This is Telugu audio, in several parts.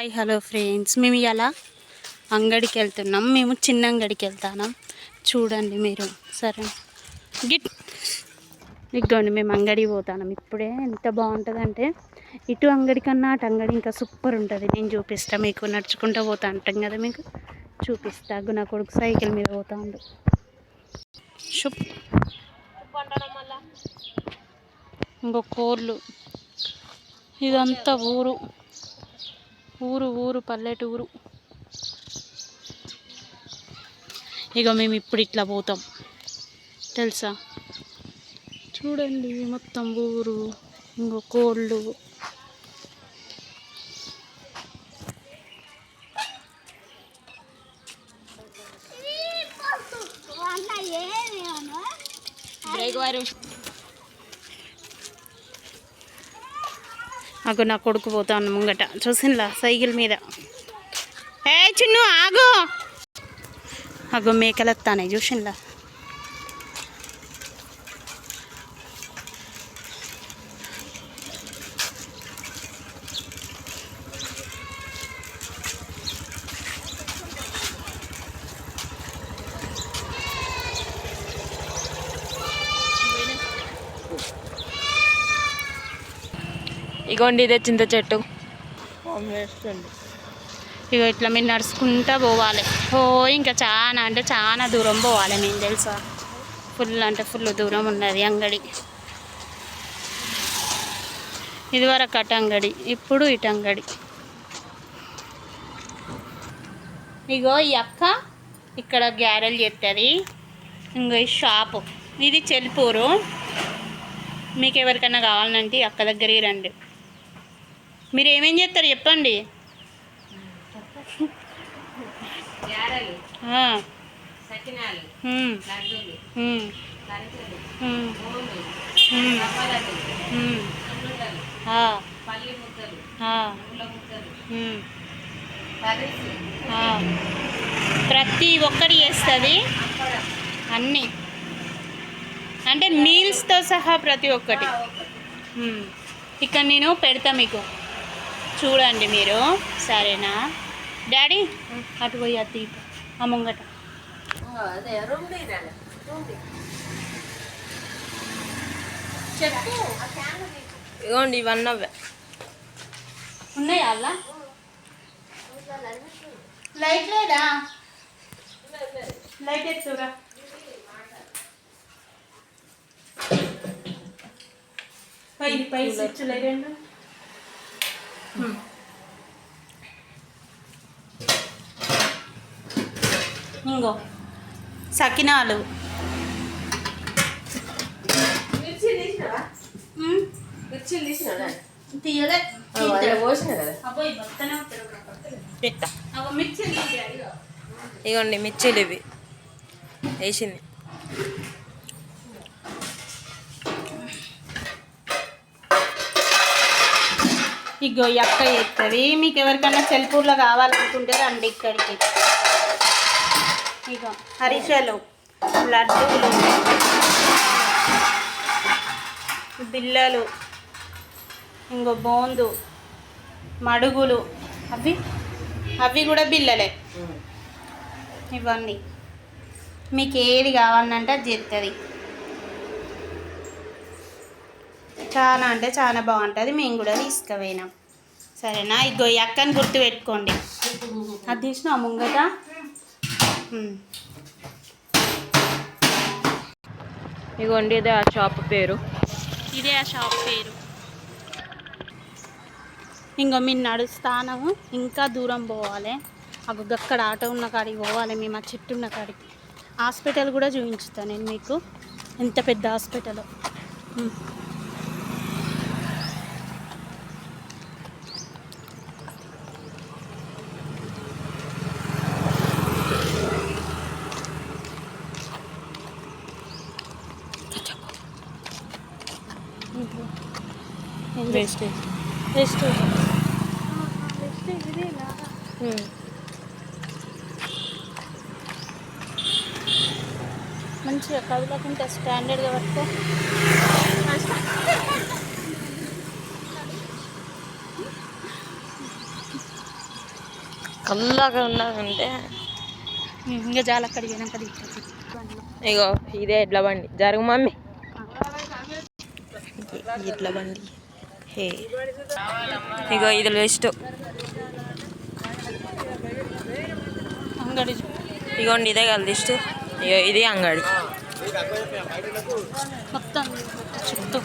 Hi hello friends. మేము ఇలా అంగడికి వెళ్తున్నాం మేము చిన్న అంగడికి వెళ్తాం చూడండి మీరు. సరే. గిట్. ఇదిగోండి మేము అంగడికి పోతాం ఇప్పుడే ఎంత బాగుంటుందంటే ఇటు అంగడి కన్నా అటు అంగడి ఇంకా సూపర్ ఉంటుంది. నేను చూపిస్తా మీకు. నడుచుకుంటూ పోతా అంటాం కదా మీకు? చూపిస్తా. నా కొడుకు సైకిల్ మీద పోతా ఉండు షుప్. ఇంకో కోర్లు. ఇదంతా ఊరు. ఊరు ఊరు పల్లెటూరు. ఇక మేము ఇప్పుడు ఇట్లా పోతాం. తెలుసా? చూడండి మొత్తం ఊరు ఇంకో కోళ్ళు. అగో నా కొడుకు పోతాను ముంగట. చూసిందా సైకిల్ మీద. ఏ చిన్ను ఆగు. అగో మేకలు వస్తానే చూసిందా ఇగోండి ఇదే చింత చెట్టు. ఇక ఇట్లా మీరు నడుచుకుంటా పోవాలి. ఓ ఇంకా చాలా అంటే చాలా దూరం పోవాలి నేను తెలుసా? ఫుల్ అంటే ఫుల్ దూరం ఉన్నది అంగడి. ఇదివరకు అటు అంగడి ఇప్పుడు ఇటు అంగడి. ఇగో ఈ అక్క ఇక్కడ గ్యారెల్ చేస్తుంది ఇంకో ఈ షాపు. ఇది చెల్పూరు. మీకు ఎవరికైనా కావాలంటే అక్క దగ్గరికి రండి. మీరు ఏమేం చేస్తారు చెప్పండి. ప్రతి ఒక్కటి చేస్తుంది. అన్నీ. అంటే మీల్స్తో సహా ప్రతి ఒక్కటి. ఇక్కడ నేను పెడతా మీకు. చూడండి మీరు. సరేనా? డాడీ అటు పోయి అత్తి ఆ ముంగట. ఇగోండి ఇవన్నీ అవే. ఉన్నాయా అలా లైట్ లేదా? లైట్ ఎత్తురా పై పై స్విచ్ రెండు ఇంకో. సకినాలు. తీయలే. ఇగోండి మిర్చీలు ఇవి. వేసింది. ఇగో అక్క చేస్తుంది మీకు ఎవరికైనా సెల్పూర్లో కావాలనుకుంటే రండి ఇక్కడికి. ఇగో హరిషలు లడ్డూలు బిల్లలు ఇంకో బోందు మడుగులు అవి? అవి కూడా బిల్లలే ఇవన్నీ మీకు ఏది కావాలంటే అది చేస్తుంది చాలా అంటే చాలా బాగుంటుంది. మేము కూడా తీసుకుపోయినాం. సరేనా? ఇగో ఈ అక్కని గుర్తు పెట్టుకోండి అది తీసిన ముంగట. ఇగోండి ఇదే ఆ షాప్ పేరు. ఇదే ఆ షాప్ పేరు. ఇంకో మేము నడుస్తాను ఇంకా దూరం పోవాలి. అగో అక్కడ ఆటో ఉన్న కాడికి పోవాలి. మేము ఆ చెట్టు ఉన్న కాడికి. హాస్పిటల్ కూడా చూపించుతాను నేను మీకు. ఎంత పెద్ద హాస్పిటల్. వేస్టేజ్ వెస్ట్ మంచిగా కదలకుంటే స్టాండర్డ్గా పట్టుకో. చల్లగా ఉన్నదంటే ఇంకా జాల అక్కడికి పోయినాక ఇగో ఇదే ఎడ్ల బండి. జరుగు మమ్మీ. ఎడ్ల బండి. హే. ఇగో ఇది లిస్ట్ అంగడి ఇగోండి ఇదే కదా లిస్ట్. ఇగో ఇది అంగడి. మొత్తం చుట్టూ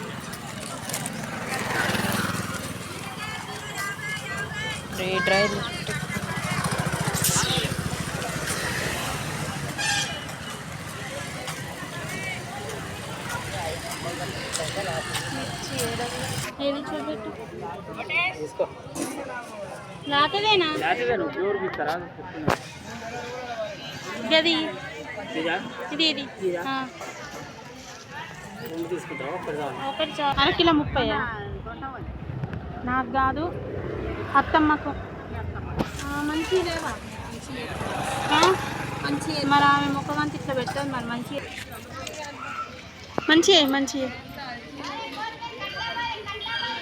ఏది చూపెట్టు గది? ఇది? అర కిలో ముప్పై. నాకు కాదు. అత్తమ్మకు. మంచి లేవా? మంచి మరి ఆమె ముఖమంతి ఇట్లా పెట్టదు మరి మంచి మంచి మంచి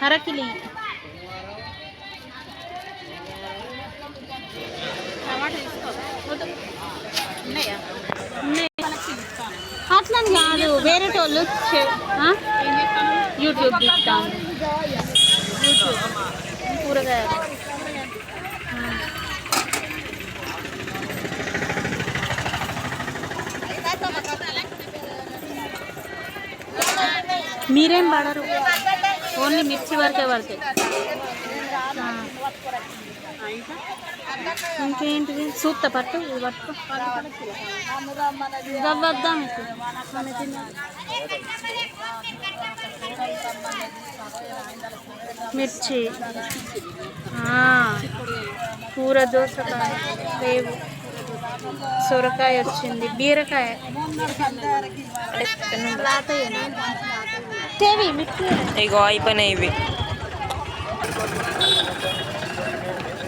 అరకిలి అని కాదు వేరే వాళ్ళు యూట్యూబ్ తీస్తాను యూట్యూబ్ కూరగాయలు ఆ. మీరేం పడరు ఓన్లీ మిర్చి వరకే పడతాయి ఆ. ఇంకేంటిది? సూత్త పట్టు ఇది మన తిందాం. మిర్చి. ఆ. కూర దోసకాయ రేవు. సొరకాయ వచ్చింది. బీరకాయ? తేవి మిర్చి. ఇగో అయిపోయినాయి ఇవి.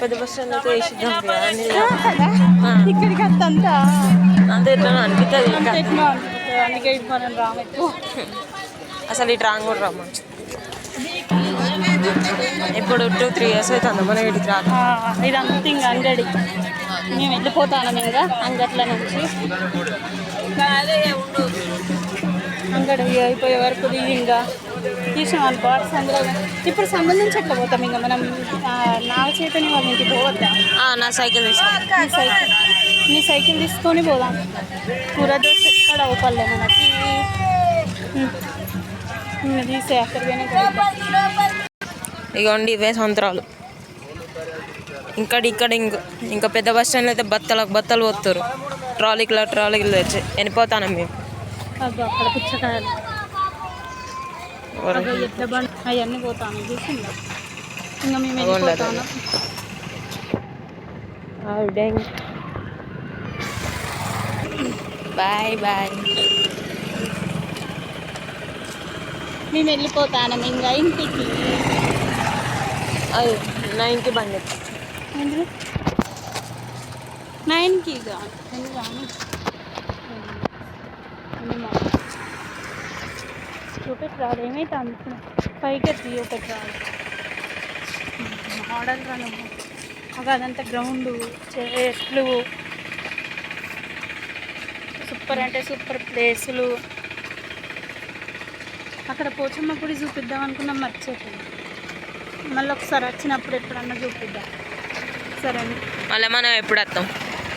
పెద్ద బస్ స్టాండ్ అయితే వేసిద్దాం. ఇక్కడికి అంతా అంతే ఇంకా. ఎట్లా అనిపిస్తుంది అందుకే ఇది మనం రాము ఎక్కువ. అసలు ఇటు రాంగ్ కూడా రమ్మని ఇప్పుడు టూ త్రీ ఇయర్స్ అవుతుంది మనం వీటికి రాదు. ఇదంతా ఇంకా అంగడి మేము వెళ్ళిపోతాను ఇంకా అంగట్ల నుంచి. అంగడి అయిపోయే వరకు ఇంకా తీసాం అనుకో అందులో ఇప్పుడు సంబంధించి ఎట్లా పోతాం ఇంకా మనం ఆ, నాగ చైతన్య వాళ్ళ ఇంటికి పోవద్దా? నా సైకిల్ నీ సైకిల్ నీ సైకిల్ తీసుకొని పోదాం. కూర దోశ ఎక్కడ అవుపల్లే మనకి. తీసే అక్కడ ఇగోండి ఇవే సంవత్సరాలు. ఇంకా ఇక్కడ ఇంక ఇంకా పెద్ద బస్ స్టాండ్లో అయితే బత్తలకు బత్తలు పోతారు ట్రాలీలో ట్రాలీలు తెచ్చి వెళ్ళిపోతాను మేము. అబ్బా అక్కడ పుచ్చకాయలు అవి ఎట్లా బండి అవన్నీ పోతాను చూసిందా ఇంకా మేము వెళ్ళిపోతాను బాయ్ బాయ్ మేము వెళ్ళిపోతాను ఇంకా ఇంటికి అది నైన్కి బండి ఎందుకు నైన్కి ఇక రాను? ఏమో. చూపెట్టి రాదు ఏమైతే అనుకున్నా పైకి ఒకటి రాదు మోడల్ రాను అదంతా గ్రౌండ్ చెట్లు సూపర్ అంటే సూపర్ ప్లేసులు అక్కడ పోచమ్మ గుడి చూపిద్దాం అనుకున్నాం మర్చిపోయింది మళ్ళీ ఒకసారి వచ్చినప్పుడు ఎప్పుడన్నా చూపిద్దాం సరే మళ్ళీ మనం ఎప్పుడు వస్తాం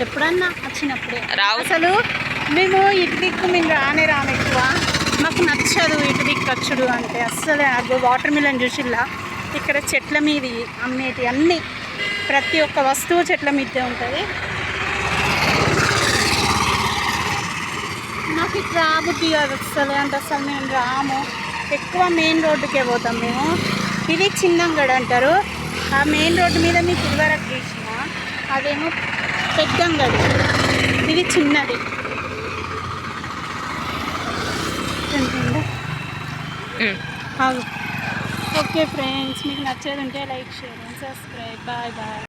ఎప్పుడన్నా వచ్చినప్పుడే రావు. అసలు మేము ఇటు దిక్కు మేము రానే రాము ఎక్కువ. మాకు నచ్చదు ఇటు దిక్కు వచ్చుడు అంటే. అస్సలే అగ్గో వాటర్ మిలన్ చూసిల్లా? ఇక్కడ చెట్ల మీద అమ్మేటి అన్నీ. ప్రతి ఒక్క వస్తువు చెట్ల మీదే ఉంటుంది. నాకు ఇక్కడ రాబుద్ది కాదు అస్సలే. అంటే అసలు మేము రాము. ఎక్కువ మెయిన్ రోడ్డుకే పోతాం మేము. ఇది చిన్నంగడ్ అంటారు. ఆ మెయిన్ రోడ్డు మీద మీకు ఇదివరకు తీసిన అదేమో పెద్దంగడి. ఇది చిన్నది. ఓకే ఫ్రెండ్స్ మీకు నచ్చేది ఉంటే like share and subscribe. Bye bye.